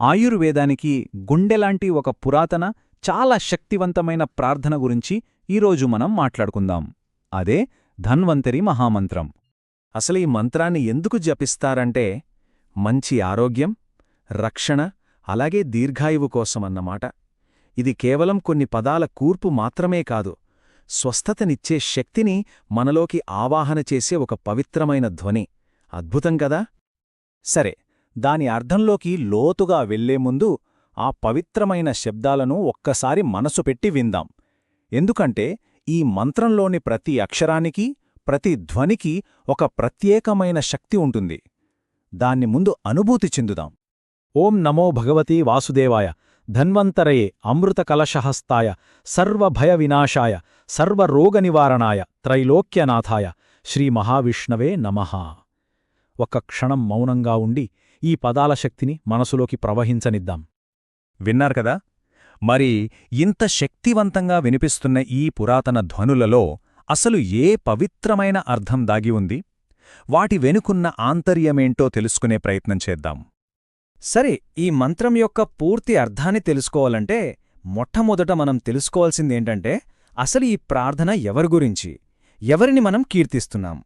ఆయుర్వేదానికి గుండెలాంటి ఒక పురాతన చాలా శక్తివంతమైన ప్రార్థన గురించి ఈరోజు మనం మాట్లాడుకుందాం. అదే ధన్వంతరి మహామంత్రం. అసలు ఈ మంత్రాన్ని ఎందుకు జపిస్తారంటే మంచి ఆరోగ్యం రక్షణ అలాగే దీర్ఘాయువు కోసమన్నమాట. ఇది కేవలం కొన్ని పదాల కూర్పు మాత్రమే కాదు స్వస్థతనిచ్చే శక్తిని మనలోకి ఆవాహన చేసే ఒక పవిత్రమైన ధ్వని. అద్భుతం కదా? సరే దాని అర్థంలోకి లోతుగా వెళ్ళే ముందు ఆ పవిత్రమైన శబ్దాలను ఒక్కసారి మనసు పెట్టి విందాం. ఎందుకంటే ఈ మంత్రంలోని ప్రతి అక్షరానికి ప్రతి ధ్వనికి ఒక ప్రత్యేకమైన శక్తి ఉంటుంది. దాన్ని ముందు అనుభూతి చెందుదాం. ఓం నమో భగవతీ వాసుదేవాయ ధన్వంతరయే అమృతకలశహస్తాయ సర్వభయ వినాశాయ సర్వరోగనివారణాయ త్రైలోక్యనాథాయ శ్రీమహావిష్ణవే నమః. ఒక్క క్షణం మౌనంగా ఉండి ఈ పదాల శక్తిని మనసులోకి ప్రవహించనిద్దాం. విన్నారు కదా? మరి ఇంత శక్తివంతంగా వినిపిస్తున్న ఈ పురాతన ధ్వనులలో అసలు ఏ పవిత్రమైన అర్థం దాగి ఉంది? వాటి వెనుకున్న ఆంతర్యమేంటో తెలుసుకునే ప్రయత్నం చేద్దాం. సరే ఈ మంత్రం యొక్క పూర్తి అర్థాన్ని తెలుసుకోవాలంటే మొట్టమొదట మనం తెలుసుకోవాల్సిందేంటంటే అసలు ఈ ప్రార్థన ఎవరి గురించి? ఎవరిని మనం కీర్తిస్తున్నాం?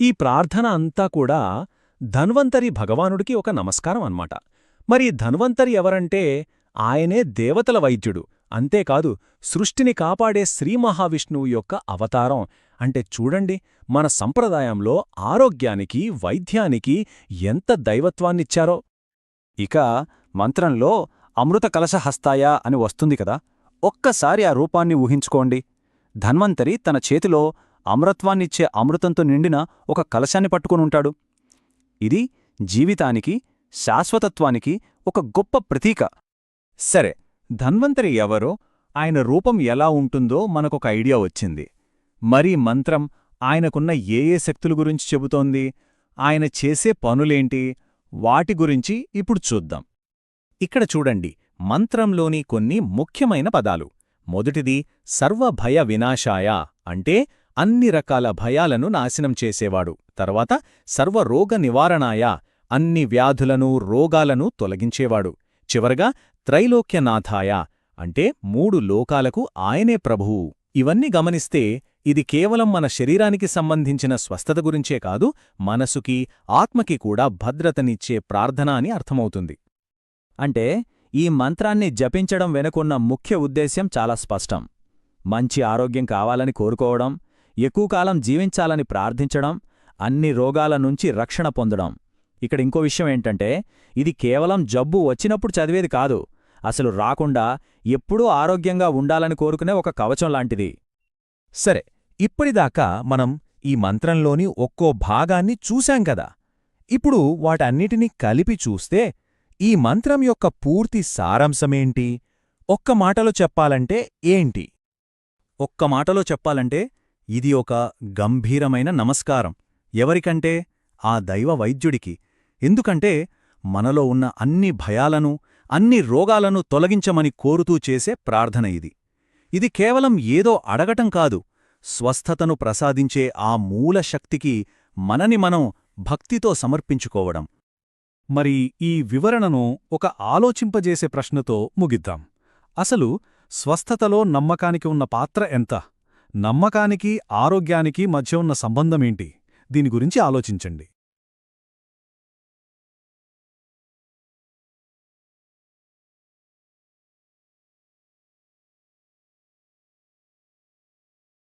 ఈ ప్రార్థన అంతా కూడా ధన్వంతరి భగవానుడికి ఒక నమస్కారం అన్నమాట. మరి ధన్వంతరి ఎవరంటే ఆయనే దేవతల వైద్యుడు. అంతేకాదు సృష్టిని కాపాడే శ్రీ మహావిష్ణువు యొక్క అవతారం. అంటే చూడండి మన సంప్రదాయంలో ఆరోగ్యానికి వైద్యానికి ఎంత దైవత్వాన్నిచ్చారో. ఇక మంత్రంలో అమృత కలశహస్తాయ అని వస్తుంది కదా ఒక్కసారి ఆ రూపాన్ని ఊహించుకోండి. ధన్వంతరి తన చేతిలో అమృత్వాన్నిచ్చే అమృతంతో నిండిన ఒక కలశాన్ని పట్టుకునుంటాడు ఇది జీవితానికి శాశ్వతత్వానికి ఒక గొప్ప ప్రతీక. సరే ధన్వంతరి ఎవరో ఆయన రూపం ఎలా ఉంటుందో మనకొక ఐడియా వచ్చింది. మరి మంత్రం ఆయనకున్న ఏ ఏ శక్తుల గురించి చెబుతోంది ఆయన చేసే పనులేంటి వాటి గురించి ఇప్పుడు చూద్దాం. ఇక్కడ చూడండి మంత్రంలోని కొన్ని ముఖ్యమైన పదాలు. మొదటిది సర్వభయ వినాశాయ అంటే అన్ని రకాల భయాలను నాశనం చేసేవాడు. తర్వాత సర్వరోగ నివారణాయ అన్ని వ్యాధులను రోగాలను తొలగించేవాడు. చివరగా త్రైలోక్యనాథాయ అంటే మూడు లోకాలకు ఆయనే ప్రభువు. ఇవన్నీ గమనిస్తే ఇది కేవలం మన శరీరానికి సంబంధించిన స్వస్థత గురించే కాదు మనసుకి ఆత్మకి కూడా భద్రతనిచ్చే ప్రార్థన అని అర్థమవుతుంది. అంటే ఈ మంత్రాన్ని జపించడం వెనుకున్న ముఖ్య ఉద్దేశ్యం చాలా స్పష్టం. మంచి ఆరోగ్యం కావాలని కోరుకోవడం ఎక్కువ కాలం జీవించాలని ప్రార్థించడం అన్ని రోగాల నుంచి రక్షణ పొందడం. ఇక్కడ ఇంకో విషయం ఏంటంటే ఇది కేవలం జబ్బు వచ్చినప్పుడు చదివేది కాదు. అసలు రాకుండా ఎప్పుడూ ఆరోగ్యంగా ఉండాలని కోరుకునే ఒక కవచం లాంటిది. సరే ఇప్పటిదాకా మనం ఈ మంత్రంలోని ఒక్కో భాగాన్ని చూశాం కదా. ఇప్పుడు వాటన్నిటినీ కలిపి చూస్తే ఈ మంత్రం యొక్క పూర్తి సారాంశమేంటి? ఒక్క మాటలో చెప్పాలంటే ఏంటి? ఒక్క మాటలో చెప్పాలంటే ఇది ఒక గంభీరమైన నమస్కారం. ఎవరికంటే? ఆ దైవ వైద్యుడికి. ఎందుకంటే మనలో ఉన్న అన్ని భయాలను అన్ని రోగాలను తొలగించమని కోరుతూ చేసే ప్రార్థన ఇది. ఇది కేవలం ఏదో అడగటం కాదు. స్వస్థతను ప్రసాదించే ఆ మూల శక్తికి మనని మనం భక్తితో సమర్పించుకోవడం. మరి ఈ వివరణను ఒక ఆలోచింపజేసే ప్రశ్నతో ముగిద్దాం. అసలు స్వస్థతలో నమ్మకానికి ఉన్న పాత్ర ఎంత? నమ్మకానికి ఆరోగ్యానికి మధ్య ఉన్న సంబంధమేంటి దీని గురించి ఆలోచించండి.